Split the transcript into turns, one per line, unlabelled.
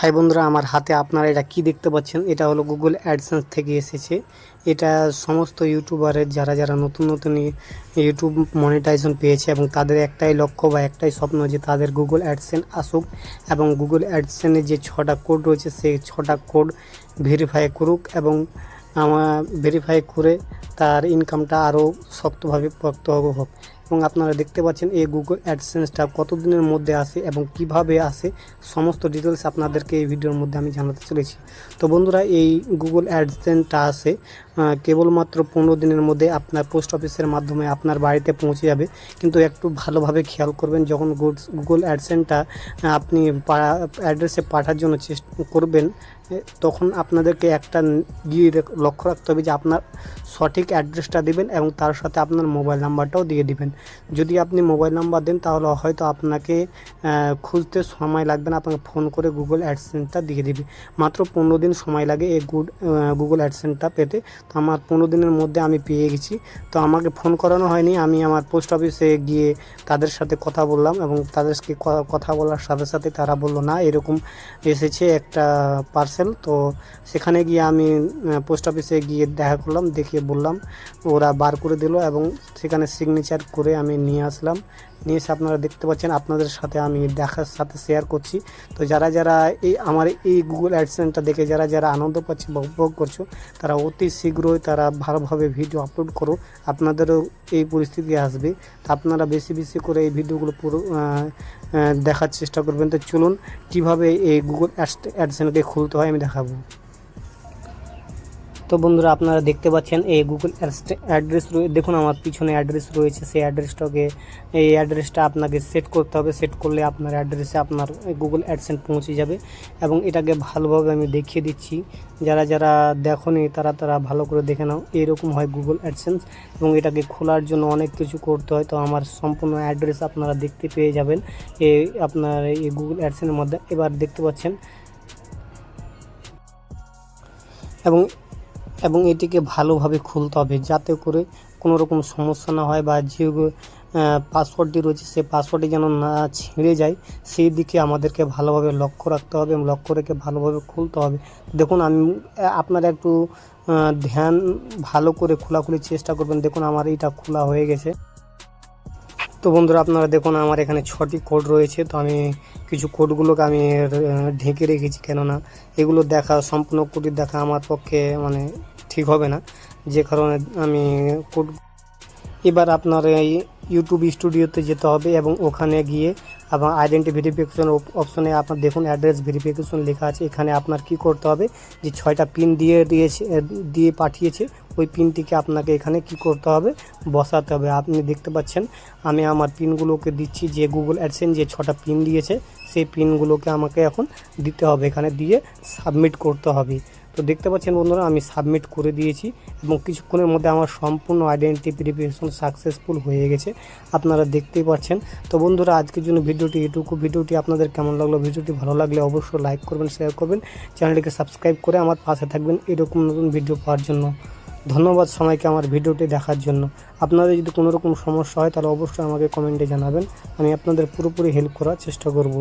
High বন্ধুরা, আমার হাতে আপনারা এটা কি দেখতে পাচ্ছেন? এটা হলো গুগল অ্যাডসেন্স থেকে এসেছে। এটা সমস্ত ইউটিউবারের যারা যারা নতুন নতুন ইউটিউব মনিটাইজেশন পেয়েছে এবং তাদের একটাই লক্ষ্য বা একটাই স্বপ্ন যে তাদের গুগল অ্যাডসেন্স আসুক এবং গুগল অ্যাডসেন্সের যে ছটা কোড রয়েছে, সেই ছটা কোড ভেরিফাই করুক এবং আমার ভেরিফাই করে তার ইনকামটা আরও শক্তভাবে পোক্ত হোক। এবং আপনারা দেখতে পাচ্ছেন এই গুগল অ্যাডসেন্সটা কতদিনের মধ্যে আসে এবং কীভাবে আসে সমস্ত ডিটেলস আপনাদেরকে এই ভিডিওর মধ্যে আমি জানাতে চলেছি। তো বন্ধুরা, এই গুগল অ্যাডসেন্সটা আসে কেবলমাত্র পনেরো দিনের মধ্যে আপনার পোস্ট অফিসের মাধ্যমে আপনার বাড়িতে পৌঁছে যাবে। কিন্তু একটু ভালোভাবে খেয়াল করবেন, যখন গুগল অ্যাডসেন্সটা আপনি অ্যাড্রেসে পাঠার জন্য চেষ্টা করবেন তখন আপনাদেরকে একটা গিয়ে লক্ষ্য রাখতে হবে যে আপনার সঠিক অ্যাড্রেসটা দিবেন এবং তার সাথে আপনার মোবাইল নাম্বারটাও দিয়ে দিবেন। যদি আপনি মোবাইল নাম্বার দেন, তাহলে হয়তো আপনাকে খুঁজতে সময় লাগবে না। আপনাকে ফোন করে গুগল অ্যাডসেন্টটা দিয়ে দিবে। মাত্র পনেরো দিন সময় লাগে এই গুড গুগল অ্যাডসেন্টটা পেতে। তো আমার পনেরো দিনের মধ্যে আমি পেয়ে গেছি। তো আমাকে ফোন করানো হয়নি। আমি আমার পোস্ট অফিসে গিয়ে তাদের সাথে কথা বললাম এবং তাদেরকে কথা বলার সাথে সাথে তারা বলল, না, এরকম এসেছে একটা পার্সেল তো সেখানে গিয়ে আমি পোস্ট অফিসে গিয়ে দেখা করলাম, দেখিয়ে বললাম, ওরা বার করে দিল এবং সেখানে সিগনেচার করে আমি নিয়ে আসলাম। নিয়ে এসে আপনারা দেখতে পাচ্ছেন, আপনাদের সাথে আমি দেখার সাথে শেয়ার করছি। তো যারা যারা এই আমার এই গুগল অ্যাডসেন্সটা দেখে যারা যারা আনন্দ পাচ্ছে বা উপভোগ করছ, তারা অতি শীঘ্রই তারা ভালোভাবে ভিডিও আপলোড করো। আপনাদেরও এই পরিস্থিতি আসবে। তো আপনারা বেশি বেশি করে এই ভিডিওগুলো পুরো দেখার চেষ্টা করবেন। তো চলুন, কীভাবে এই গুগল অ্যাডসেন্সকে খুলতে হয় আমি দেখাবো। তো বন্ধুরা, আপনারা দেখতে পাচ্ছেন এই গুগল অ্যাড্রেস দেখুন আমার পিছনে অ্যাড্রেস রয়েছে, সেই অ্যাড্রেসটাকে এই অ্যাড্রেসটা আপনাকে সেট করতে হবে। সেট করলে আপনার অ্যাড্রেসে আপনার গুগল অ্যাডসেন্স পৌঁছে যাবে এবং এটাকে ভালোভাবে আমি দেখিয়ে দিচ্ছি। যারা যারা দেখোনি, তারা তারা ভালো করে দেখে নাও। এরকম হয় গুগল অ্যাডসেন্স এবং এটাকে খোলার জন্য অনেক কিছু করতে হয়। তো আমার সম্পূর্ণ অ্যাড্রেস আপনারা দেখতে পেয়ে যাবেন। এই আপনার এই গুগল অ্যাডসেন্সের মধ্যে। এবার দেখতে পাচ্ছেন এবং এবং এটিকে ভালোভাবে খুলতে হবে যাতে করে কোনো রকম সমস্যা না হয় বা যে পাসওয়ার্ডটি রয়েছে সেই পাসওয়ার্ডটি যেন না ছিঁড়ে যায়, সেই দিকে আমাদেরকে ভালোভাবে লক্ষ্য রাখতে হবে এবং লক্ষ্য রেখে ভালোভাবে খুলতে হবে। দেখুন, আমি, আপনারা একটু ধ্যান ভালো করে খোলাখুলির চেষ্টা করবেন। দেখুন, আমার এইটা খোলা হয়ে গেছে। তো বন্ধুরা আপনারা দেখুন, আমার এখানে ছটি কোড রয়েছে। তো আমি কিছু কোডগুলোকে আমি ঢেকে রেখেছি। কেননা এগুলো দেখা, সম্পূর্ণ কোডটি দেখা আমার পক্ষে মানে ঠিক হবে না। যে কারণে আমি কোড এবার আপনার এই ইউটিউব স্টুডিওতে যেতে হবে এবং ওখানে গিয়ে এবং আইডেন্টি ভেরিফিকেশন অপশনে আপনার দেখুন অ্যাড্রেস ভেরিফিকেশন লেখা আছে। এখানে আপনার কি করতে হবে? যে ছয়টা পিন দিয়ে দিয়েছে দিয়ে পাঠিয়েছে, ওই পিনটিকে আপনাকে এখানে কি করতে হবে? বসাতে হবে। আপনি দেখতে পাচ্ছেন, আমি আমার পিনগুলোকে দিচ্ছি যে গুগল অ্যাডসেন্স যে ছটা পিন দিয়েছে, সেই পিনগুলোকে আমাকে এখন দিতে হবে। এখানে দিয়ে সাবমিট করতে হবে। তো দেখতে পাচ্ছেন বন্ধুরা, আমি সাবমিট করে দিয়েছি এবং কিছুক্ষণের মধ্যে আমার সম্পূর্ণ আইডেন্টি ভেরিফিকেশন সাকসেসফুল হয়ে গেছে। আপনারা দেখতেই পাচ্ছেন। তো বন্ধুরা, আজকের জন্য ভিডিওটি এটুকু। ভিডিওটি আপনাদের কেমন লাগল, ভিডিওটি ভালো লাগলে অবশ্যই লাইক করবেন শেয়ার করবেন, চ্যানেলটিকে সাবস্ক্রাইব করে আমার পাশে থাকবেন এরকম নতুন ভিডিও পাওয়ার জন্য। ধন্যবাদ সবাইকে আমার ভিডিওটি দেখার জন্য। আপনাদের যদি কোনো রকম সমস্যা হয়, তাহলে অবশ্যই আমাকে কমেন্টে জানাবেন। আমি আপনাদের পুরোপুরি হেল্প করার চেষ্টা করব।